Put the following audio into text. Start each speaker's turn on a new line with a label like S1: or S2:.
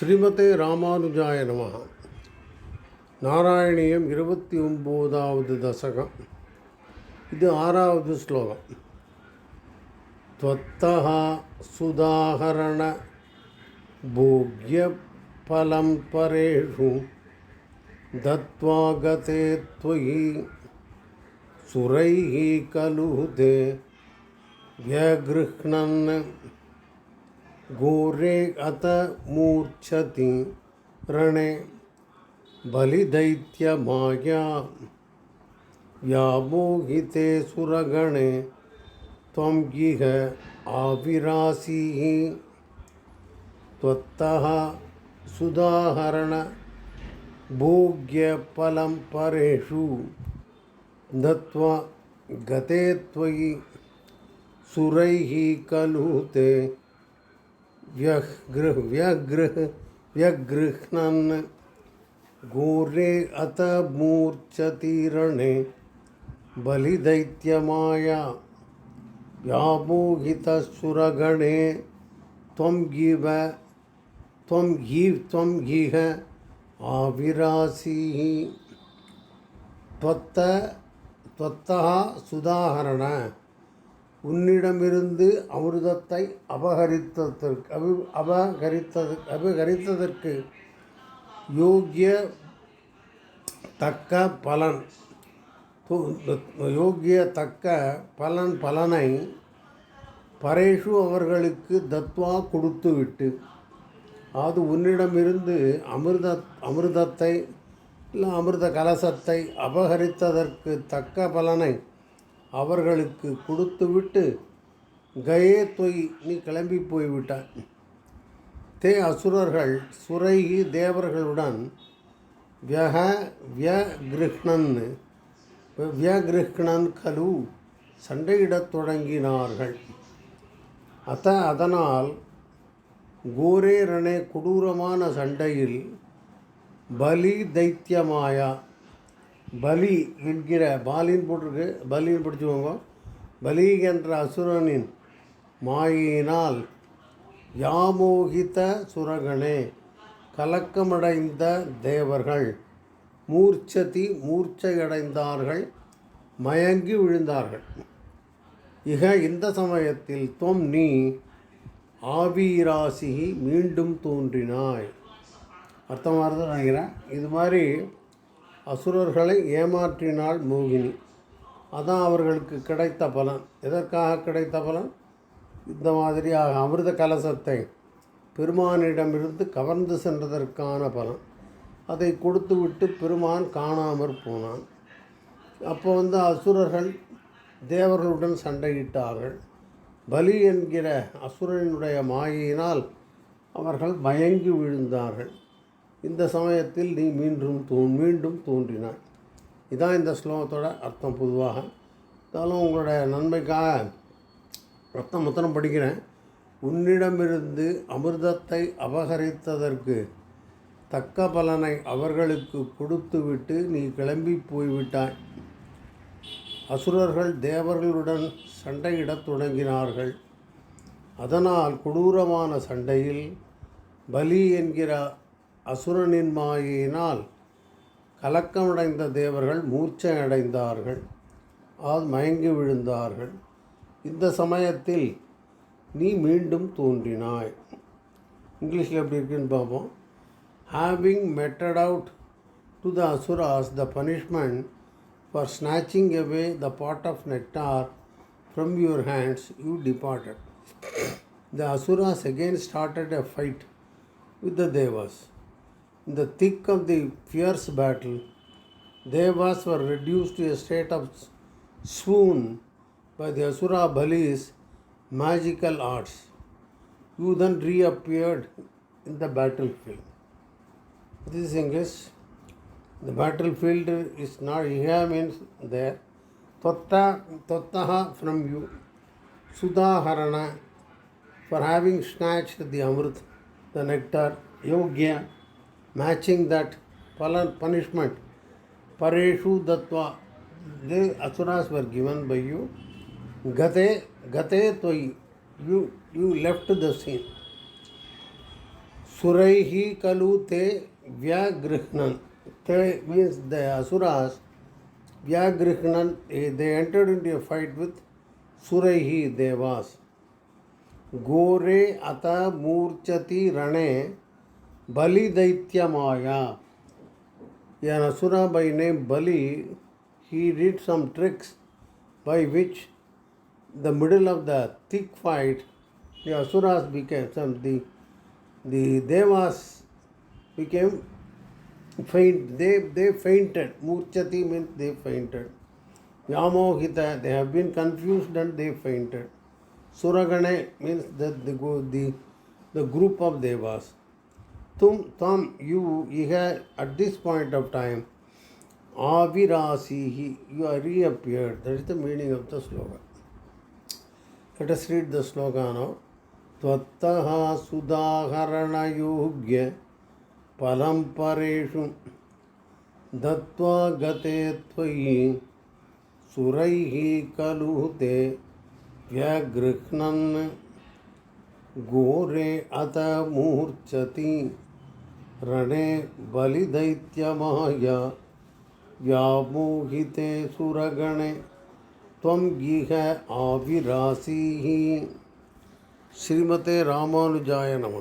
S1: ஸ்ரீமதே ராமானுஜாய நமः நாராயணியம் இருபத்தி ஒம்போதாவது தசகம் இது ஆறாவது ஸ்லோகம் त्वत्तः सुदाहरण भोग्यफलं परेषु दत्त्वा गते त्वयि सुरैः खलु ते व्यगृह्णन् घोरे अत मूर्च्छति रणे। बलिदैत्यमाया व्यामोहिते सुरगणे। त्वं इह आविरासीः त्वत्तः सुदाहरण भोग्यफलं परेषु। दत्त्वा गते त्वयि सुरैः खलु ते व्यग्रह व्यग्रह व्यगृह्णन् घोरे अत मूर्चतीरणे बलिदैत्यमाया व्यामोहितसुरगणे त्वं गिव त्वं गीव त्वं गिह आविरासीः त्वत्त त्वत्तः सुधाहरण உன்னிடமிருந்து அமிர்தத்தை அபகரித்ததற்கு அபி அபகரித்தது அபகரித்ததற்கு யோக்கிய தக்க பலன். யோக்கிய தக்க பலன் பலனை பரேஷு அவர்களுக்கு தத்வா கொடுத்துவிட்டு அது உன்னிடமிருந்து அமிர்த அமிர்தத்தை இல்லை அமிர்த கலசத்தை அபகரித்ததற்கு தக்க பலனை அவர்களுக்கு கொடுத்துவிட்டு கயே தொய் நீ கிளம்பி போய்விட்டாய். தே அசுரர்கள் சுரைகி தேவர்களுடன் வியக வியகிருஷ்ணன் வியகிருஷ்ணன் கலு சண்டையிடத் தொடங்கினார்கள். அத்த அதனால் கோரேரணே கொடூரமான சண்டையில் பலி தைத்தியமாயா. பலி என்கிற பாலின் போட்டிருக்கு. பலின்னு படிச்சுக்கோங்க. பலி என்ற அசுரனின் மாயினால் யாமோகித சுரகணே கலக்கமடைந்த தேவர்கள் மூர்ச்சதி மூர்ச்சையடைந்தார்கள் மயங்கி விழுந்தார்கள். இக இந்த சமயத்தில் தொம் நீ ஆவீராசிகி மீண்டும் தோன்றினாய். அர்த்தமாகிறது நினைக்கிறேன். இது மாதிரி அசுரர்களை ஏமாற்றினாள் மோகினி. அதான் அவர்களுக்கு கிடைத்த பலன். எதற்காக கிடைத்த பலன்? இந்த மாதிரியாக அமிர்த கலசத்தை பெருமானிடமிருந்து கவர்ந்து சென்றதற்கான பலன். அதை கொடுத்துவிட்டு பெருமான் காணாமற் போனான். அப்போ வந்து அசுரர்கள் தேவர்களுடன் சண்டையிட்டார்கள். பலி என்கிற அசுரனுடைய மாயினால் அவர்கள் மயங்கி விழுந்தார்கள். இந்த சமயத்தில் நீ மீண்டும் தோ மீண்டும் தோன்றினாய். இதான் இந்த ஸ்லோகத்தோட அர்த்தம் பொதுவாக. இருந்தாலும் உங்களோட நன்மைக்காக ரத்தம் மொத்தம் படிக்கிறேன். உன்னிடமிருந்து அமிர்தத்தை அபகரித்ததற்கு தக்க பலனை அவர்களுக்கு கொடுத்துவிட்டு நீ கிளம்பி போய்விட்டாய். அசுரர்கள் தேவர்களுடன் சண்டையிடத் தொடங்கினார்கள். அதனால் கொடூரமான சண்டையில் பலி என்கிற அசுரனின் மாயினால் கலக்கமடைந்த தேவர்கள் மூர்ச்சை அடைந்தார்கள் அது மயங்கி விழுந்தார்கள். இந்த சமயத்தில் நீ மீண்டும் தோன்றினாய். இங்கிலீஷில் எப்படி இருக்குன்னு பார்ப்போம். Having meted out to the asuras the punishment for snatching away the pot of nectar from your hands you departed the asuras again started a fight with the devas In the thick of the fierce battle, devas were reduced to a state of swoon by the asura Bali's magical arts. You then reappeared in the battlefield. This is English. The battlefield is not here means there. Totta, tottaha from you. Sudaharana for having snatched the amrit, the nectar, yogya, matching that punishment परेशु दत्वा they asuras were given by you गते गते तो you you left the scene सुरै कलु ते व्यागृहणन ते means the asuras व्यागृहणन they entered into fight with सुरै devas गोरे अत मूर्चति रणे bali daityamaya. An asura by name Bali, he did some tricks by which the middle of the thick fight, the asuras became some the the devas became faint. They they fainted. Murchati means they fainted. Yamohita, they have been confused and they fainted. Suragane means that the the the group of devas. तुम, तम, you इह at this point of time आविरासी he you are reappear that is the meaning of the shloka let us read the shloka no त्वत्तः सुदाहरण योग्य फलम परेशु दत्वा गते त्वयि सुरैः कलुते व्यगृह्णन् घोरे अत मूर्छति ರಣೇ ಬಲಿದೈತ್ಯಮಾಯ ವ್ಯಾಮೋಹಿತೆ ಸುರಗಣೆ ತ್ವಂಗಿಹ ಆವಿರಾಸೀಹಿ ಶ್ರೀಮತೆ ರಾಮಾನುಜಾಯ ನಮಃ